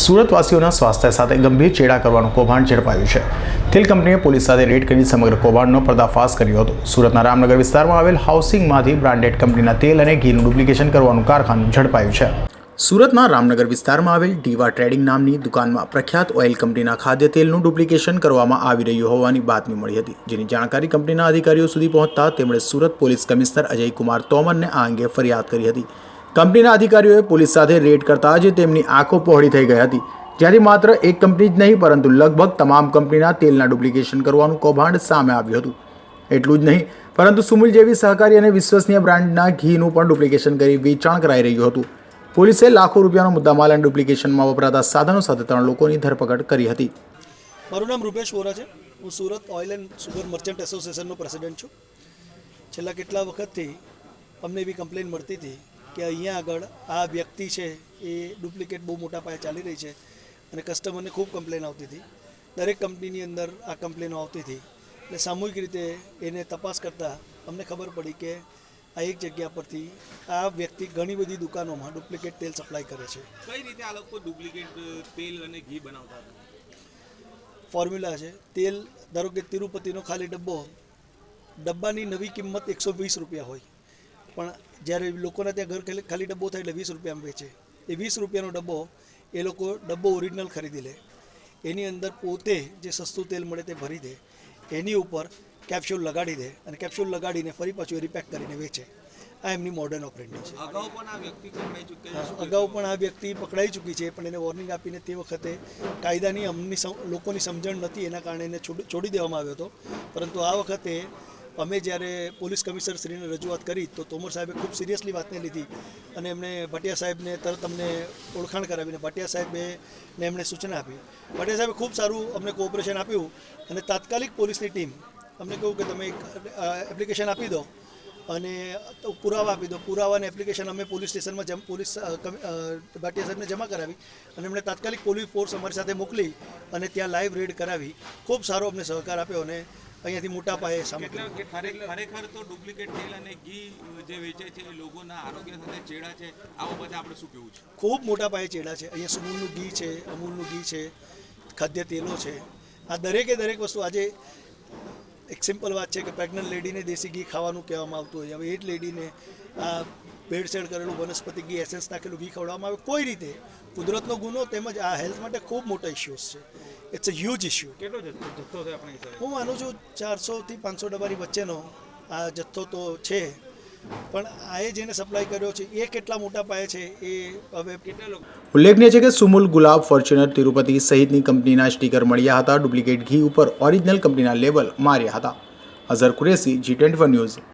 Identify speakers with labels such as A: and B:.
A: સુરતવાસીઓના સ્વાસ્થ્ય સાથે ગંભીર ચેડા કરવાનું કૌભાંડ ઝડપાયું છે. તેલ કંપનીએ પોલીસ સાથે રેડ કરી સમગ્ર કૌભાંડનો પર્દાફાશ કર્યો હતો. સુરતના રામનગર વિસ્તારમાં આવેલ હાઉસિંગમાંથી બ્રાન્ડેડ કંપનીના તેલ અને ઘીનું ડુપ્લિકેશન કરવાનું કારખાનું ઝડપાયું છે. સુરતના રામનગર વિસ્તારમાં આવેલ ડીવા ટ્રેડિંગ નામની દુકાનમાં પ્રખ્યાત ઓઇલ કંપનીના ખાદ્ય તેલનું ડુપ્લિકેશન કરવામાં આવી રહ્યું હોવાની બાતમી મળી હતી. જેની જાણકારી કંપનીના અધિકારીઓ સુધી પહોંચતા તેમણે સુરત પોલીસ કમિશનર અજયકુમાર તોમરને આ અંગે ફરિયાદ કરી હતી. કંપનીના અધિકારીઓએ પોલીસ સાથે રેડ કરતા જ તેમની આંખો પહોળી થઈ ગઈ હતી. જ્યાંથી માત્ર એક કંપની જ નહીં, પરંતુ લગભગ તમામ કંપનીના તેલના ડુપ્લિકેશન કરવાનું કૌભાંડ સામે આવ્યું હતું. એટલું જ નહીં, પરંતુ સુમુલ જેવી સહકારી અને વિશ્વસનીય બ્રાન્ડના ઘીનું પણ ડુપ્લિકેશન કરી વેચાણ કરાઈ રહ્યું હતું. પોલીસે લાખો રૂપિયાનો મુદ્દામાલ અને ડુપ્લિકેશનમાં વપરાતા સાધનો સાથે ત્રણ લોકોની ધરપકડ કરી હતી.
B: મારું નામ રૂપેશ વોરા છે. હું Surat oil and sugar merchant એસોસિએશનનો president છું. છેલ્લા કેટલા વખતથી અમને એવી કમ્પ્લેન મળતી હતી કે અહીંયા આગળ આ વ્યક્તિ છે એ ડુપ્લિકેટ બહુ મોટા પાયે ચાલી રહી છે અને કસ્ટમરને ખૂબ કમ્પ્લેન આવતી હતી. દરેક કંપનીની અંદર આ કમ્પ્લેનો આવતી હતી. એટલે સામૂહિક રીતે એને તપાસ કરતાં અમને ખબર પડી કે આ એક જગ્યા પરથી આ વ્યક્તિ ઘણી બધી દુકાનોમાં ડુપ્લિકેટ તેલ સપ્લાય કરે છે.
C: કઈ રીતે આ લોકો ડુપ્લિકેટ તેલ અને ઘી બનાવતા
B: ફોર્મ્યુલા છે. તેલ ધારો કે તિરુપતિનો ખાલી ડબ્બો ડબ્બાની નવી કિંમત એકસો વીસ રૂપિયા હોય. પણ જ્યારે લોકોના ત્યાં ઘર ખાલી- ડબ્બો થાય એટલે વીસ રૂપિયામાં વેચે. એ વીસ રૂપિયાનો ડબ્બો એ લોકો ડબ્બો ઓરિજિનલ ખરીદી લે. એની અંદર પોતે જે સસ્તું તેલ મળે તે ભરી દે. એની ઉપર કેપ્સ્યુલ લગાડી દે અને કેપ્સ્યુલ લગાડીને ફરી પાછું એ રિપેક કરીને વેચે. આ એમની મોડર્ન ઓપરેટિંગ છે
C: અગાઉ પણ આ વ્યક્તિ પકડાઈ ચૂકેલા છે
B: અગાઉ પણ આ વ્યક્તિ પકડાઈ ચૂકી છે પણ એને વોર્નિંગ આપીને તે વખતે કાયદાની અમની લોકોની સમજણ નથી એના કારણે એને છોડી દેવામાં આવ્યો હતો. પરંતુ આ વખતે અમે જ્યારે પોલીસ કમિશનર શ્રીને રજૂઆત કરી તો તોમર સાહેબે ખૂબ સિરિયસલી વાતને લીધી અને એમણે ભાટિયા સાહેબને તરત અમને ઓળખાણ કરાવીને ભાટિયા સાહેબે ને એમણે સૂચના આપી. ભાટિયા સાહેબે ખૂબ સારું અમને કોઓપરેશન આપ્યું અને તાત્કાલિક પોલીસની ટીમ અમને કહ્યું કે તમે એપ્લિકેશન આપી દો અને પુરાવા આપી દો. પુરાવા અને એપ્લિકેશન અમે પોલીસ સ્ટેશનમાં જમ, પોલીસ ભાટિયા સાહેબને જમા કરાવી અને એમણે તાત્કાલિક પોલીસ ફોર્સ અમારી સાથે મોકલી અને ત્યાં લાઈવ રેડ કરાવી. ખૂબ સારો અમને સહકાર આપ્યો અને અહીંયાથી મોટા પાયે સામગ્રી.
C: ખરેખર તો ડુપ્લિકેટ તેલ અને ઘી જે વેચે છે એ લોકોના આરોગ્ય સાથે ચેડા છે આ બાબતે આપણે શું કહેવું છે?
B: ખૂબ મોટા પાયે ચેડા છે. અહીંયા સુમૂલનું ઘી છે અમૂલનું ઘી છે ખાદ્ય તેલો છે. આ દરેકે દરેક વસ્તુ આજે એક સિમ્પલ વાત છે કે પ્રેગ્નન્ટ લેડીને દેશી ઘી ખાવાનું કહેવામાં આવતું હોય હવે એ જ લેડીને આ ભેળસેળ કરેલું વનસ્પતિ ઘી એસેન્સ નાખેલું ઘી ખવડાવવામાં આવે. કોઈ રીતે. કુદરતનો ગુનો તેમજ આ હેલ્થ માટે ખૂબ મોટા ઇશ્યુઝ છે. ઇટ્સ અ હ્યુજ ઇશ્યુ
C: કેટલો જથ્થો છે આપણા
B: હું માનું છું ચારસોથી પાંચસો ડબ્બાની વચ્ચેનો આ જથ્થો તો છે. પણ આએ જેને સપ્લાય કર્યો છે, એ કેટલા મોટા પાયે છે, એ હવે
C: કેટલા
A: ઉલ્લેખનીય છે કે સુમુલ ગુલાબ, ફોર્ચ્યુનર, તિરુપતિ સહિતની કંપનીના સ્ટીકર મળ્યા હતા, ડુપ્લિકેટ ઘી ઉપર ઓરિજિનલ કંપનીના લેબલ માર્યા હતા. Azhar Qureshi, G twenty news.